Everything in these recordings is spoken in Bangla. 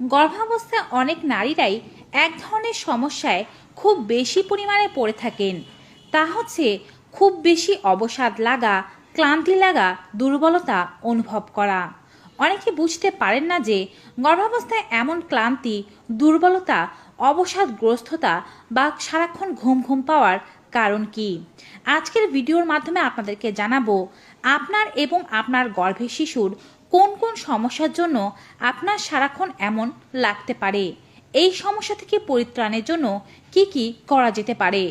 গর্ভাবস্থায় অনেক নারীরাই এক ধরনের সমস্যায় খুব বেশি পরিমাণে পড়ে থাকেন। তা হচ্ছে খুব বেশি অবসাদ লাগা, ক্লান্তি লাগা, দুর্বলতা অনুভব করা। অনেকে বুঝতে পারেন না যে গর্ভাবস্থায় এমন ক্লান্তি, দুর্বলতা, অবসাদগ্রস্ততা বা সারাক্ষণ ঘুম ঘুম পাওয়ার কারণ কি? আজকের ভিডিওর মাধ্যমে আপনাদেরকে জানাব, আপনার এবং আপনার গর্ভের শিশুর কোন কোন সমস্যার জন্য আপনার সারাক্ষণ এমন লাগতে পারে? এই সমস্যা থেকে পরিত্রাণের জন্য কি কি করা যেতে পারে?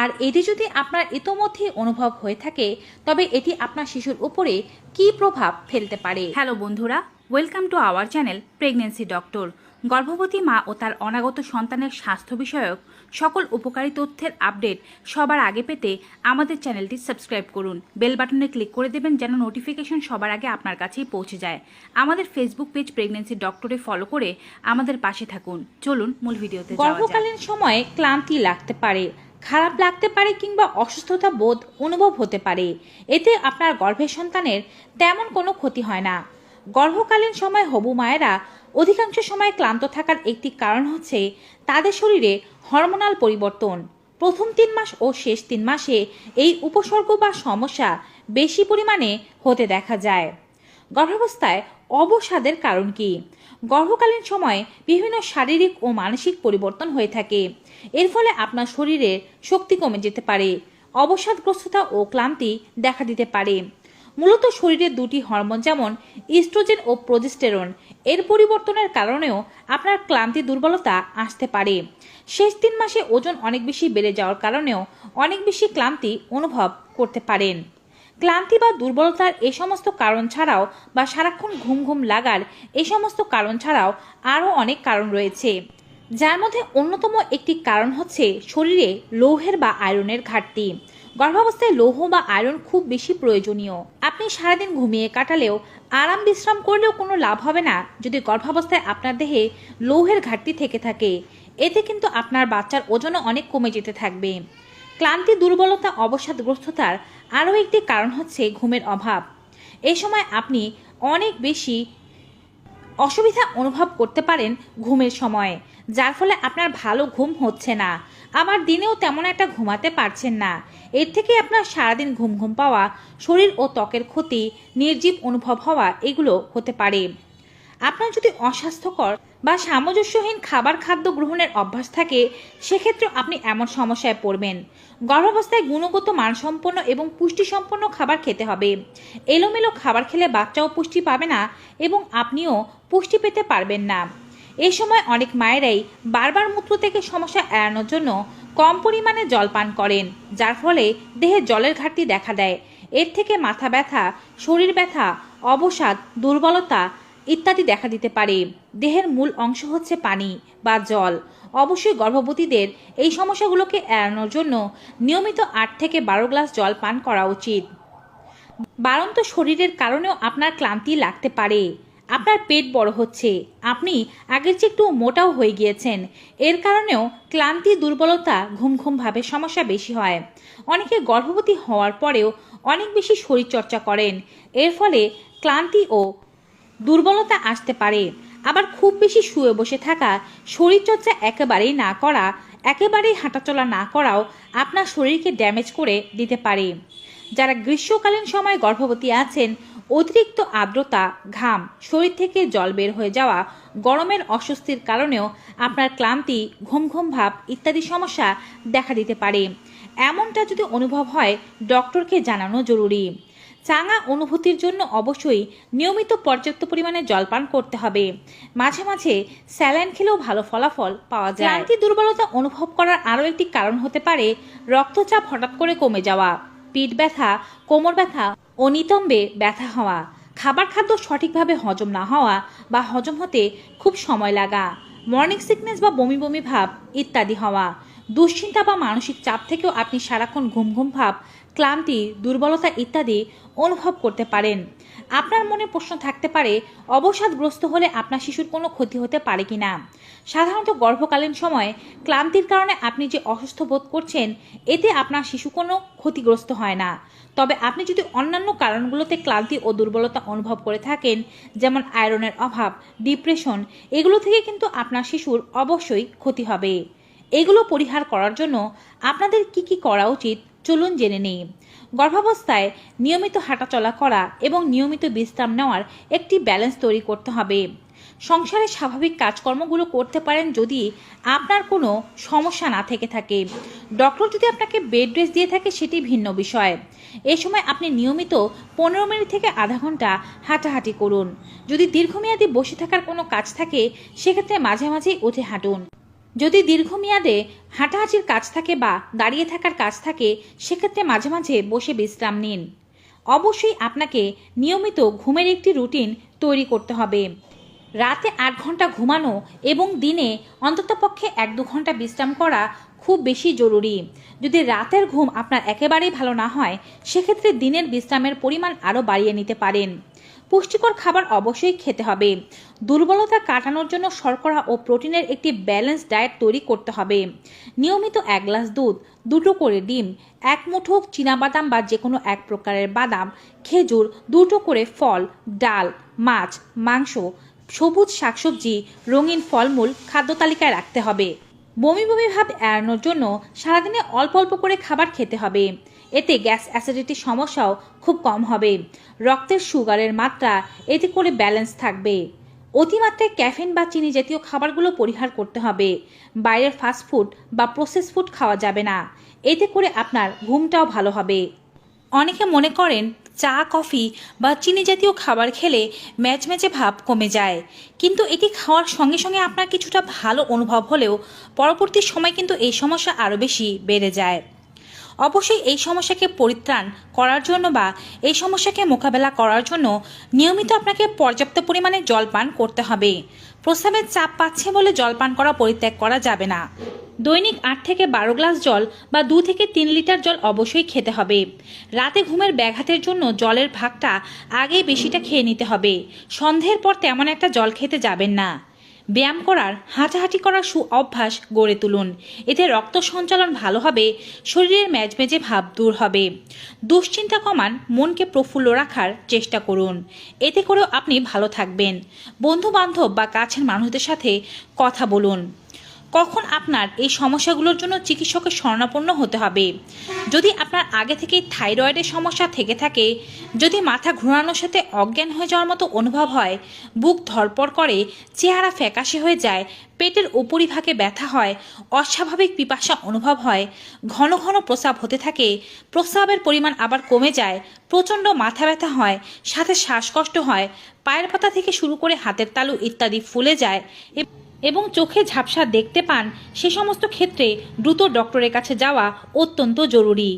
আর এটি যদি আপনার ইতোমধ্যে অনুভব হয়ে থাকে, তবে এটি আপনার শিশুর উপরে কি প্রভাব ফেলতে পারে? হ্যালো বন্ধুরা, welcome to our channel pregnancy doctor. গর্ভবতী মা ও তার অনাগত সন্তানের স্বাস্থ্য বিষয়ক সকল উপকারী তথ্যের আপডেট সবার আগে পেতে আমাদের চ্যানেলটি সাবস্ক্রাইব করুন। বেল বাটনে ক্লিক করে দেবেন যেন নোটিফিকেশন সবার আগে আপনার কাছেই পৌঁছে যায়। আমাদের ফেসবুক পেজ প্রেগনেন্সি ডক্টরে ফলো করে আমাদের পাশে থাকুন। চলুন মূল ভিডিওতে গর্ভকালীন সময়ে ক্লান্তি লাগতে পারে, খারাপ লাগতে পারে কিংবা অসুস্থতা বোধ অনুভব হতে পারে। এতে আপনার গর্ভের সন্তানের তেমন কোনো ক্ষতি হয় না। গর্ভকালীন সময় হবু মায়েরা অধিকাংশ সময় ক্লান্ত থাকার একটি কারণ হচ্ছে তাদের শরীরে হরমোনাল পরিবর্তন। প্রথম তিন মাস ও শেষ তিন মাসে এই উপসর্গ বা সমস্যা বেশি পরিমাণে হতে দেখা যায়। গর্ভাবস্থায় অবসাদের কারণ কি? গর্ভকালীন সময়ে বিভিন্ন শারীরিক ও মানসিক পরিবর্তন হয়ে থাকে। এর ফলে আপনার শরীরের শক্তি কমে যেতে পারে, অবসাদগ্রস্ততা ও ক্লান্তি দেখা দিতে পারে। মূলত শরীরের দুটি হরমোন যেমন ইস্ট্রোজেন ও প্রজেস্টেরন। এর পরিবর্তনের কারণেও আপনার ক্লান্তি দুর্বলতা আসতে পারে। শেষ তিন মাসে ওজন অনেক বেশি বেড়ে যাওয়ার কারণেও অনেক বেশি ক্লান্তি অনুভব করতে পারেন। ক্লান্তি বা দুর্বলতার এ সমস্ত কারণ ছাড়াও বা সারাক্ষণ ঘুম ঘুম লাগার এই সমস্ত কারণ ছাড়াও আরও অনেক কারণ রয়েছে। যার মধ্যে অন্যতম একটি কারণ হচ্ছে শরীরে লৌহের বা আয়রনের ঘাটতি। গর্ভাবস্থায় লৌহ বা আয়রন খুব বেশি প্রয়োজনীয়। আপনি সারাদিন ঘুমিয়ে কাটালেও আরাম বিশ্রাম করলেও কোনো লাভ হবে না যদি গর্ভাবস্থায় আপনার দেহে লৌহের ঘাটতি থেকে থাকে। এতে কিন্তু আপনার বাচ্চার ওজনও অনেক কমে যেতে থাকবে। ক্লান্তি, দুর্বলতা, অবসাদগ্রস্ততার আরও একটি কারণ হচ্ছে ঘুমের অভাব। এই সময় আপনি অনেক বেশি অসুবিধা অনুভব করতে পারেন ঘুমের সময়, যার ফলে আপনার ভালো ঘুম হচ্ছে না। আবার দিনেও তেমন একটা ঘুমাতে পারছেন না। এর থেকে আপনার সারাদিন ঘুম ঘুম পাওয়া, শরীর ও ত্বকের ক্ষতি, নির্জীব অনুভব হওয়া, এগুলো হতে পারে। আপনার যদি অস্বাস্থ্যকর বা সামঞ্জস্যহীন খাবার খাদ্য গ্রহণের অভ্যাস থাকে, সেক্ষেত্রে আপনি এমন সমস্যায় পড়বেন। গর্ভাবস্থায় গুণগত মানসম্পন্ন এবং পুষ্টিসম্পন্ন খাবার খেতে হবে। এলোমেলো খাবার খেলে বাচ্চাও পুষ্টি পাবে না এবং আপনিও পুষ্টি পেতে পারবেন না। এই সময় অনেক মায়েরাই বারবার মূত্র থেকে সমস্যা এড়ানোর জন্য কম পরিমাণে জল পান করেন, যার ফলে দেহে জলের ঘাটতি দেখা দেয়। এর থেকে মাথা ব্যথা, শরীর ব্যথা, অবসাদ, দুর্বলতা ইত্যাদি দেখা দিতে পারে। দেহের মূল অংশ হচ্ছে পানি বা জল। অবশ্যই গর্ভবতীদের এই সমস্যাগুলোকে এড়ানোর জন্য নিয়মিত আট থেকে বারো গ্লাস জল পান করা উচিত। বাড়ন্ত শরীরের কারণেও আপনার ক্লান্তি লাগতে পারে। আপনার পেট বড় হচ্ছে। আপনি আগের চেয়ে একটু মোটাও হয়ে গিয়েছেন। এর কারণেও ক্লান্তি, দুর্বলতা ঘুম সমস্যা বেশি হয়। অনেকে গর্ভবতী হওয়ার পরেও অনেক বেশি শরীরচর্চা করেন। এর ফলে ক্লান্তি ও দুর্বলতা আসতে পারে। আবার খুব বেশি শুয়ে বসে থাকা, শরীরচর্চা একেবারেই না করা, একেবারেই হাঁটাচলা না করাও আপনার শরীরকে ড্যামেজ করে দিতে পারে। যারা গ্রীষ্মকালীন সময় গর্ভবতী আছেন অতিরিক্ত আর্দ্রতা, ঘাম, শরীর থেকে জল বের হয়ে যাওয়া, গরমের অস্বস্তির কারণেও আপনার ক্লান্তি, ঘুম ঘুম ভাব ইত্যাদি সমস্যা দেখা দিতে পারে। এমনটা যদি অনুভব হয়, ডক্টরকে জানানো জরুরি। চাঙা অনুভূতির জন্য অবশ্যই নিয়মিত পর্যাপ্ত পরিমাণে জলপান করতে হবে। মাঝে মাঝে স্যালাইন খেলেও ভালো ফলাফল পাওয়া যায়। ক্লান্তি, দুর্বলতা অনুভব করার আরও একটি কারণ হতে পারে রক্তচাপ হঠাৎ করে কমে যাওয়া, পিঠ ব্যথা, কোমর ব্যথা ও নিতম্বে ব্যথা হওয়া, খাবার খাদ্য সঠিকভাবে হজম না হওয়া বা হজম হতে খুব সময় লাগা মর্নিং সিকনেস বা বমি বমি ভাব ইত্যাদি হওয়া দুশ্চিন্তা বা মানসিক চাপ থেকেও আপনি সারাক্ষণ ঘুম ঘুম ভাব, ক্লান্তি, দুর্বলতা ইত্যাদি অনুভব করতে পারেন। আপনার মনে প্রশ্ন থাকতে পারে, অবসাদগ্রস্ত হলে আপনার শিশুর কোনো ক্ষতি হতে পারে কি না সাধারণত গর্ভকালীন সময়ে ক্লান্তির কারণে আপনি যে অসুস্থ বোধ করছেন, এতে আপনার শিশু কোনো ক্ষতিগ্রস্ত হয় না। তবে আপনি যদি অন্যান্য কারণগুলোতে ক্লান্তি ও দুর্বলতা অনুভব করে থাকেন, যেমন আয়রনের অভাব, ডিপ্রেশন, এগুলো থেকে কিন্তু আপনার শিশুর অবশ্যই ক্ষতি হবে। এগুলো পরিহার করার জন্য আপনাদের কি কি করা উচিত চলুন জেনে নেই। গর্ভাবস্থায় নিয়মিত হাঁটাচলা করা এবং নিয়মিত বিশ্রাম নেওয়ার একটি ব্যালেন্স তৈরি করতে হবে। সংসারের স্বাভাবিক কাজকর্মগুলো করতে পারেন যদি আপনার কোনো সমস্যা না থেকে থাকে। ডক্টর যদি আপনাকে বেড রেস্ট দিয়ে থাকে সেটি ভিন্ন বিষয়। এই সময় আপনি নিয়মিত পনেরো মিনিট থেকে আধা ঘণ্টা হাঁটাহাঁটি করুন। যদি দীর্ঘমেয়াদী বসে থাকার কোনো কাজ থাকে, সেক্ষেত্রে মাঝে মাঝেই উঠে হাঁটুন। যদি দীর্ঘমেয়াদে হাঁটাহাঁটির কাজ থাকে বা দাঁড়িয়ে থাকার কাজ থাকে, সেক্ষেত্রে মাঝে মাঝে বসে বিশ্রাম নিন। অবশ্যই আপনাকে নিয়মিত ঘুমের একটি রুটিন তৈরি করতে হবে। রাতে আট ঘণ্টা ঘুমানো এবং দিনে অন্ততপক্ষে এক দু ঘণ্টা বিশ্রাম করা খুব বেশি জরুরি। যদি রাতের ঘুম আপনার একেবারেই ভালো না হয়, সেক্ষেত্রে দিনের বিশ্রামের পরিমাণ আরও বাড়িয়ে নিতে পারেন। পুষ্টিকর খাবার অবশ্যই খেতে হবে। দুর্বলতা কাটানোর জন্য শর্করা ও প্রোটিনের একটি ব্যালেন্স ডায়েট তৈরি করতে হবে। নিয়মিত এক গ্লাস দুধ, দুটো করে ডিম, এক মুঠো চীনাবাদাম বা যে কোনো এক প্রকারের বাদাম, খেজুর, দুটো করে ফল, ডাল, মাছ, মাংস, সবুজ শাকসবজি, রঙিন ফলমূল খাদ্য তালিকায় রাখতে হবে। বমি বমি ভাব এড়ানোর জন্য সারাদিনে অল্প অল্প করে খাবার খেতে হবে। এতে গ্যাস অ্যাসিডিটির সমস্যাও খুব কম হবে। রক্তের সুগারের মাত্রা এতে করে ব্যালেন্স থাকবে। অতিমাত্রায় ক্যাফিন বা চিনি জাতীয় খাবারগুলো পরিহার করতে হবে। বাইরের ফাস্ট ফুড বা প্রসেস ফুড খাওয়া যাবে না। এতে করে আপনার ঘুমটাও ভালো হবে। অনেকে মনে করেন চা, কফি বা চিনি জাতীয় খাবার খেলে ম্যাচম্যাচে ভাব কমে যায়। কিন্তু এটি খাওয়ার সঙ্গে সঙ্গে আপনার কিছুটা ভালো অনুভব হলেও পরবর্তী সময় কিন্তু এই সমস্যা আরও বেশি বেড়ে যায়। অবশ্যই এই সমস্যাকে পরিত্রাণ করার জন্য বা এই সমস্যাকে মোকাবেলা করার জন্য নিয়মিত আপনাকে পর্যাপ্ত পরিমাণে জল পান করতে হবে। প্রস্রাবের চাপ পাচ্ছে বলে জল পান করা পরিত্যাগ করা যাবে না। দৈনিক আট থেকে বারো গ্লাস জল বা দু থেকে তিন লিটার জল অবশ্যই খেতে হবে। রাতে ঘুমের ব্যাঘাতের জন্য জলের ভাগটা আগে বেশিটা খেয়ে নিতে হবে। সন্ধ্যের পর তেমন একটা জল খেতে যাবেন না। ব্যায়াম করার, হাঁটাহাঁটি করার সু অভ্যাস গড়ে তুলুন। এতে রক্ত সঞ্চালন ভালো হবে, শরীরের ম্যাজমেজে ভাব দূর হবে। দুশ্চিন্তা কমান, মনকে প্রফুল্ল রাখার চেষ্টা করুন। এতে করেও আপনি ভালো থাকবেন। বন্ধু বান্ধব বা কাছের মানুষদের সাথে কথা বলুন। কখন আপনার এই সমস্যাগুলোর জন্য চিকিৎসকের শরণাপন্ন হতে হবে? যদি আপনার আগে থেকেই থাইরয়েডের সমস্যা থেকে থাকে, যদি মাথা ঘোরানোর সাথে অজ্ঞান হয়ে যাওয়ার মতো অনুভব হয়, বুক ধরপড় করে, চেহারা ফ্যাকাশে হয়ে যায়, পেটের উপরিভাগে ব্যথা হয়, অস্বাভাবিক পিপাসা অনুভব হয়, ঘন ঘন প্রস্রাব হতে থাকে, প্রস্রাবের পরিমাণ আবার কমে যায়, প্রচণ্ড মাথা ব্যথা হয়, সাথে শ্বাসকষ্ট হয়, পায়ের পাতা থেকে শুরু করে হাতের তালু ইত্যাদি ফুলে যায় এবং চোখে ঝাপসা দেখতে পান সে সমস্ত ক্ষেত্রে দ্রুত ডক্টরের কাছে যাওয়া অত্যন্ত জরুরি।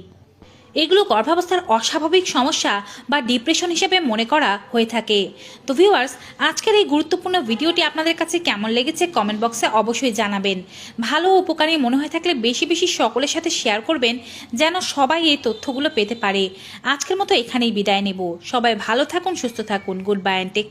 এগুলো গর্ভাবস্থার অস্বাভাবিক সমস্যা বা ডিপ্রেশন হিসেবে মনে করা হয়ে থাকে। তো ভিউয়ার্স, আজকের এই গুরুত্বপূর্ণ ভিডিওটি আপনাদের কাছে কেমন লেগেছে কমেন্ট বক্সে অবশ্যই জানাবেন। ভালো উপকারী মনে হয়ে থাকলে বেশি বেশি সকলের সাথে শেয়ার করবেন যেন সবাই এই তথ্যগুলো পেতে পারে। আজকের মতো এখানেই বিদায় নেব। সবাই ভালো থাকুন, সুস্থ থাকুন। Good bye and take